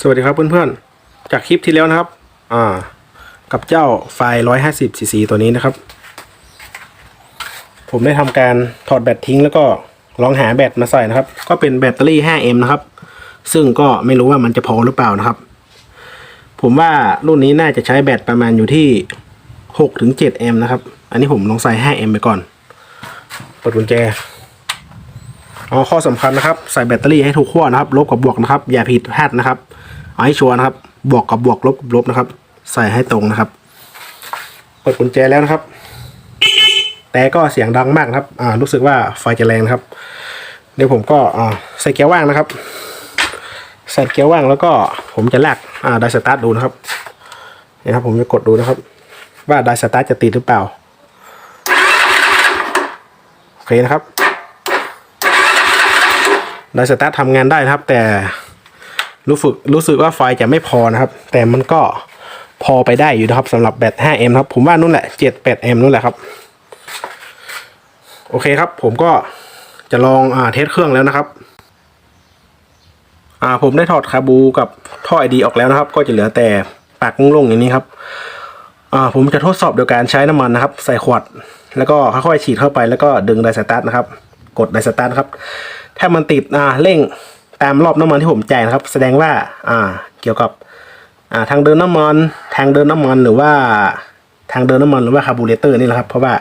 สวัสดีครับเพื่อนๆ จากคลิปที่แล้วนะครับ อ่า กับเจ้าไฟล์150 cc ตัวนี้นะครับ ผมได้ทำการถอดแบตทิ้งแล้วก็ลองหาแบตมาใส่นะครับ ก็เป็นแบตเตอรี่ 5M นะครับ ซึ่งก็ไม่รู้ว่ามันจะพอหรือเปล่านะครับ ผมว่ารุ่นนี้น่าจะใช้แบตประมาณอยู่ที่6ถึง7 m นะครับ อันนี้ผมลองใส่ 5M ไปก่อนเปิดกุญแจอ๋อข้อสำคัญนะครับ ใส่แบตเตอรี่ให้ถูกขั้วนะครับ ลบกับบวกนะครับ อย่าผิดพลาดนะครับ เอาให้ชัวร์นะครับ บวกกับบวกลบกับลบนะครับ ใส่ให้ตรงนะครับเปิดกุญแจแล้วนะครับ แต่ก็เสียงดังมากนะครับอ่ารู้สึกว่าไฟจะแรงนะครับ เดี๋ยวผมก็อ่าใส่เกียร์ว่างนะครับใส่เกียร์ว่างแล้วก็ผมจะลากอ่าไดสตาร์ทดูนะครับนี่ครับ ผมจะกดดูนะครับ ว่าไดสตาร์ทจะติดหรือเปล่าโอเคนะครับไดสตาร์ททำงานได้นะครับ แต่ รู้สึกรู้สึกว่าไฟจะไม่พอนะครับ แต่มันก็พอไปได้อยู่นะครับสำหรับแบต 5M ครับ ผมว่านู่นแหละ 7-8M นู่นแหละครับ โอเคครับ ผมก็จะลองอ่าเทสเครื่องแล้วนะครับอ่าผมได้ถอดคาบูกับท่อไอดีออกแล้วนะครับ ก็จะเหลือแต่ปากโล่งๆอย่างนี้ครับอ่าผมจะทดสอบโดยการใช้น้ำมันนะครับ ใส่ขวด แล้วก็ค่อยๆฉีดเข้าไปแล้วก็ดึงไดสตาร์ทนะครับ กดไดสตาร์ทครับ ถ้ามันติดอ่าเร่ง ตามรอบน้ำมันที่ผมแจ่ายนะครับ แสดงว่าอ่าเกี่ยวกับอ่าทางเดินน้ำมันทางเดินน้ำมันหรือว่าทางเดินน้ำมันหรือว่าคาร์บูเรเตอร์นี่แหละครับ เพราะว่า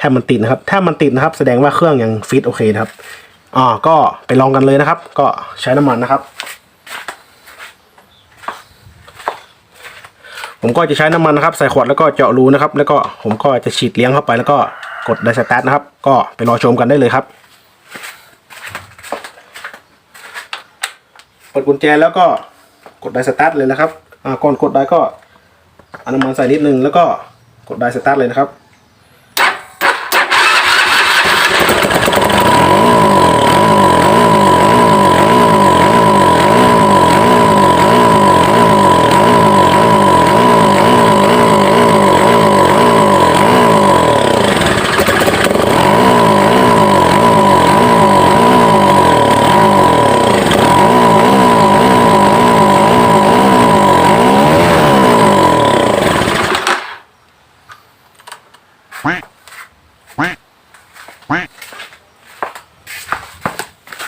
ถ้ามันติดนะครับ ถ้ามันติดนะครับ แสดงว่าเครื่องยังฟิตโอเคนะครับอ่าก็ไปลองกันเลยนะครับ ก็ใช้น้ำมันนะครับ ผมก็จะใช้น้ำมันนะครับใส่ขวดแล้วก็เจาะรูนะครับ แล้วก็ผมก็จะฉีดเลี้ยงเข้าไปแล้วก็กดไดสตาร์ทนะครับ ก็ไปรอชมกันได้เลยครับ ปิดกุญแจแล้วก็กดไดสตาร์ทเลยนะครับ อ่าก่อนกดไดก็อนุมันใส่นิดนึงแล้วก็กดไดสตาร์ทเลยนะครับ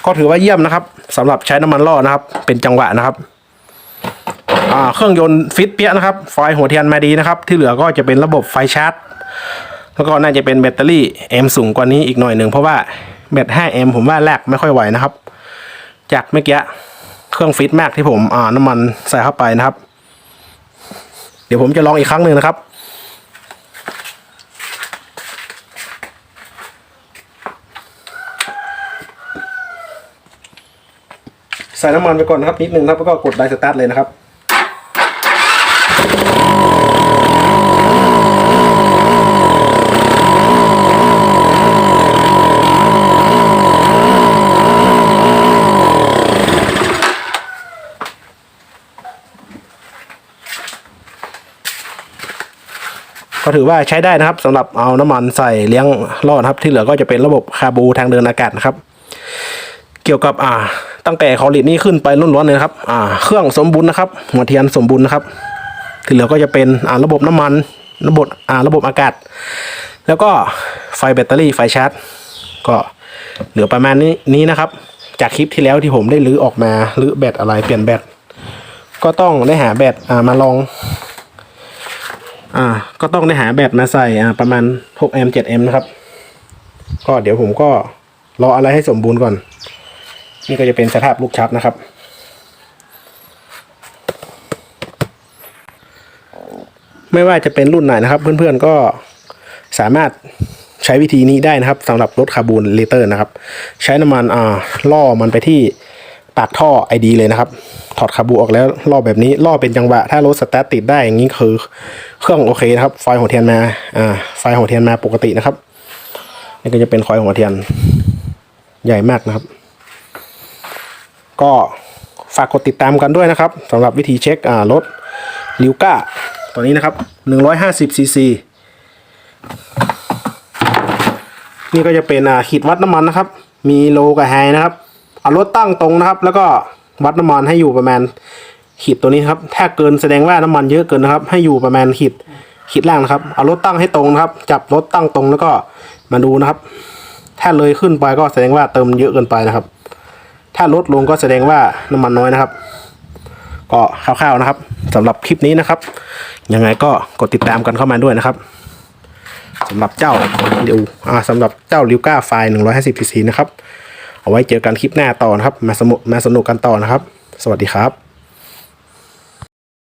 ก็ถือว่าเยี่ยมนะครับสำหรับใช้น้ำมันล่อนะครับ เป็นจังหวะนะครับเครื่องยนต์ฟิตเปียนะครับไฟหัวเทียนมาดีนะครับ ที่เหลือก็จะเป็นระบบไฟชาร์จแล้วก็น่าจะเป็นแบตเตอรี่ M สูงกว่านี้อีกหน่อยหนึ่งเพราะว่าแบต 5M ผมว่าแลกไม่ค่อยไหวนะครับ จากเมื่อกี้เครื่องฟิตมากที่ผมอ่าน้ำมันใส่เข้าไปนะครับ เดี๋ยวผมจะลองอีกครั้งหนึ่งนะครับ ใส่น้ำมันไปก่อนนะครับนิดนึงครับแล้วก็กดไดสตาร์ทเลยนะครับก็ถือว่าใช้ได้นะครับสำหรับเอาน้ำมันใส่เลี้ยงล่อครับ ที่เหลือก็จะเป็นระบบคาบูทางเดินอากาศนะครับ เกี่ยวกับอ่า ตั้งแต่คอลิดนี่ขึ้นไปรุ่นร้อนเลยนะครับอ่าเครื่องสมบูรณ์นะครับ หัวเทียนสมบูรณ์นะครับ ที่เหลือก็จะเป็นอ่าระบบน้ำมัน ระบบอ่าระบบอากาศ แล้วก็ไฟแบตเตอรี่ไฟชาร์จ ก็เหลือประมาณนี้นี้นะครับ จากคลิปที่แล้วที่ผมได้รื้อออกมารื้อแบตอะไรเปลี่ยนแบตก็ต้องได้หาแบตอ่ามาลองอ่าก็ต้องได้หาแบตมาใส่อ่าประมาณ 6M 7M นะครับ ก็เดี๋ยวผมก็รออะไรให้สมบูรณ์ก่อน นี่ก็จะเป็นสภาพลูกชับนะครับ ไม่ว่าจะเป็นรุ่นไหนนะครับ เพื่อนๆก็สามารถใช้วิธีนี้ได้นะครับสำหรับรถคาร์บูนเลเตอร์นะครับ ใช้น้ำมันอ่าล่อมันไปที่ปากท่อไอดีเลยนะครับ ถอดคาบูออกแล้วล่อแบบนี้ล่อเป็นจังหวะ ถ้ารถสตาร์ทติดได้อย่างนี้คือ เครื่องโอเคนะครับ ไฟหัวเทียนมาอ่าไฟหัวเทียนมาปกตินะครับ นี่ก็จะเป็นคอยหัวเทียนใหญ่มากนะครับ ก็ฝากกดติดตามกันด้วยนะครับสำหรับวิธีเช็ครถลิวก้าตัวนี้นะครับ 150ซีซีนี่ก็จะเป็นขีดวัดน้ำมันนะครับ มีโลกับไฮนะครับเอารถตั้งตรงนะครับ แล้วก็วัดน้ำมันให้อยู่ประมาณขีดตัวนี้ครับ ถ้าเกินแสดงว่าน้ำมันเยอะเกินนะครับ ให้อยู่ประมาณขีดขีดล่างนะครับ เอารถตั้งให้ตรงนะครับ จับรถตั้งตรงแล้วก็มาดูนะครับ ถ้าเลยขึ้นไปก็แสดงว่าเติมเยอะเกินไปนะครับ ถ้าลดลงก็แสดงว่าน้ำมันน้อยนะครับ ก็คร่าวๆนะครับสำหรับคลิปนี้นะครับ ยังไงก็กดติดตามกันเข้ามาด้วยนะครับสำหรับเจ้าริวอ่าสำหรับเจ้าริวก้าไฟล์150 cc นะครับ เอาไว้เจอกันคลิปหน้าต่อนะครับ มาสมุมาสนุกกันต่อนะครับ สวัสดีครับ